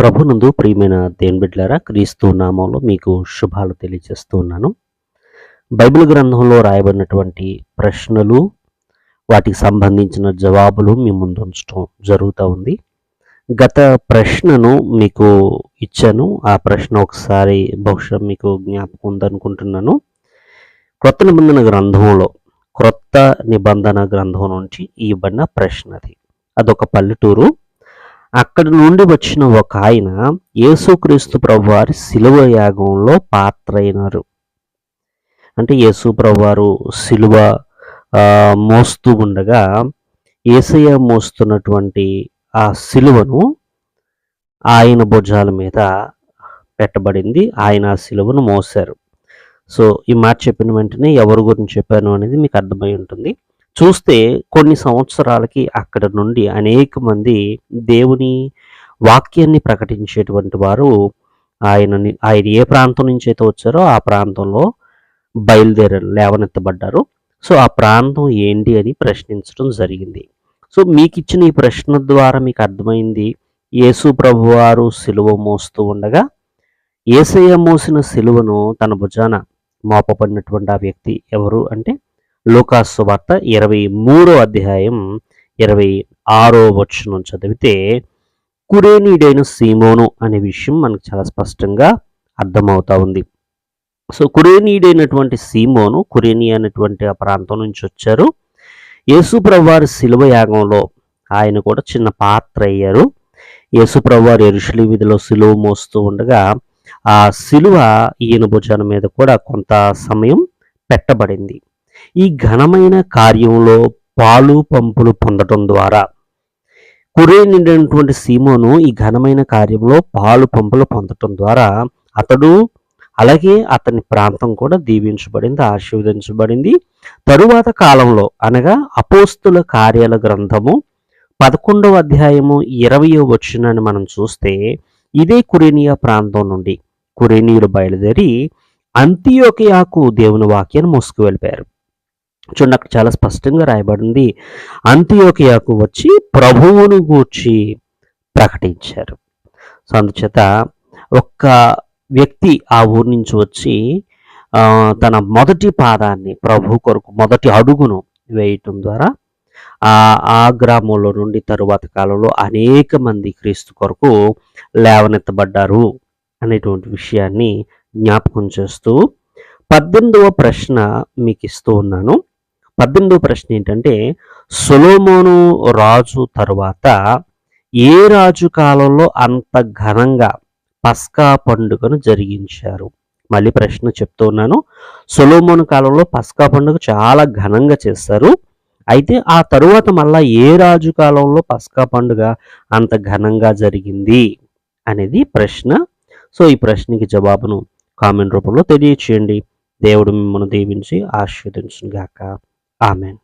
ప్రభునందు ప్రియమైన దేవుని బిడ్డలారా క్రీస్తు నామంలో మీకు శుభాలు తెలియజేస్తూ ఉన్నాను బైబిల్ గ్రంథంలో రాయబడినటువంటి ప్రశ్నలు వాటికి సంబంధించిన జవాబులు మీ ముందు ఉంచడం జరుగుతూ ఉంది. గత ప్రశ్నను మీకు ఇచ్చాను. ఆ ప్రశ్న ఒకసారి బహుశా మీకు జ్ఞాపకం ఉందనుకుంటున్నాను. క్రొత్త నిబంధన గ్రంథంలో క్రొత్త నిబంధన గ్రంథం నుంచి ఇవ్వబడిన ప్రశ్న అది అదొక పల్లెటూరు. అక్కడి నుండి వచ్చిన ఒక ఆయన యేసుక్రీస్తు ప్రభువారి శిలువ యాగంలో పాత్ర అయినారు అంటే యేసు ప్రభువారు శిలువ మోస్తూ ఉండగా ఏసయ్య మోస్తున్నటువంటి ఆ శిలువను ఆయన భుజాల మీద పెట్టబడింది. ఆయన ఆ శిలువను మోశారు. సో ఈ మాట చెప్పిన వెంటనే ఎవరి గురించి చెప్పాను అనేది మీకు అర్థమై ఉంటుంది. చూస్తే కొన్ని సంవత్సరాలకి అక్కడ నుండి అనేక మంది దేవుని వాక్యాన్ని ప్రకటించేటువంటి వారు ఆయనని ఆయన ఏ ప్రాంతం నుంచి అయితే వచ్చారో ఆ ప్రాంతంలో బయలుదేరారు లేవనెత్తబడ్డారు. సో ఆ ప్రాంతం ఏంటి అని ప్రశ్నించడం జరిగింది. సో మీకు ఇచ్చిన ఈ ప్రశ్న ద్వారా మీకు అర్థమైంది యేసు ప్రభువారు సిలువ మోస్తూ ఉండగా ఏసయ్య మోసిన సిలువను తన భుజాన మోపబడినటువంటి ఆ వ్యక్తి ఎవరు అంటే లూకాసు వార్త ఇరవై మూడో అధ్యాయం ఇరవై ఆరో వచనం చదివితే కురేనీడైన సీమోను అనే విషయం మనకు చాలా స్పష్టంగా అర్థమవుతా ఉంది. సో కురేనీడైనటువంటి సీమోను కురేని అనేటువంటి ఆ ప్రాంతం నుంచి వచ్చారు. యేసుప్రవ్వారి శిలువ యాగంలో ఆయన కూడా చిన్న పాత్ర అయ్యారు. యేసుప్రవ్వారు ఎరుషులి వీధిలో సిలువ మోస్తూ ఉండగా ఆ సిలువ ఈయన భుజాన మీద కూడా కొంత సమయం పెట్టబడింది. ఈ ఘనమైన కార్యంలో పాలు పంపులు పొందటం ద్వారా. కురే నిండినటువంటి సీమోను ఈ ఘనమైన కార్యంలో పాలు పంపులు పొందటం ద్వారా అతడు అలాగే అతని ప్రాంతం కూడా దీవించబడింది ఆశీర్వదించబడింది. తరువాత కాలంలో అనగా అపోస్తుల కార్యాల గ్రంథము పదకొండవ అధ్యాయము ఇరవయో వచ్చినని మనం చూస్తే ఇదే కురేనియా ప్రాంతం నుండి కురేనీయులు బయలుదేరి అంత్యోకియాకు దేవుని వాక్యాన్ని మోసుకు వెళ్ళిపోయారు. చూడండి అక్కడ చాలా స్పష్టంగా రాయబడింది. అంత్యోకియాకు వచ్చి ప్రభువును గూర్చి ప్రకటించారు. సో అందుచేత ఒక్క వ్యక్తి ఆ ఊరి నుంచి వచ్చి తన మొదటి పాదాన్ని ప్రభు కొరకు మొదటి అడుగును వేయటం ద్వారా ఆ ఆ గ్రామంలో నుండి తరువాత కాలంలో అనేక మంది క్రీస్తు కొరకు లేవనెత్తబడ్డారు అనేటువంటి విషయాన్ని జ్ఞాపకం చేస్తూ పద్దెనిమిదవ ప్రశ్న మీకు ఇస్తూ ఉన్నాను. పద్దెనిమిదో ప్రశ్న ఏంటంటే సొలోమోను రాజు తరువాత ఏ రాజు కాలంలో అంత ఘనంగా పస్కా పండుగను జరిగించారు? మళ్ళీ ప్రశ్న చెప్తూ ఉన్నాను. సొలోమోను కాలంలో పస్కా పండుగ చాలా ఘనంగా చేస్తారు. అయితే ఆ తరువాత మళ్ళా ఏ రాజు కాలంలో పస్కా పండుగ అంత ఘనంగా జరిగింది అనేది ప్రశ్న. సో ఈ ప్రశ్నకి జవాబును కామెంట్ రూపంలో తెలియచేయండి. దేవుడు మిమ్మల్ని దీవించి ఆశీర్వదించుగాక Amen.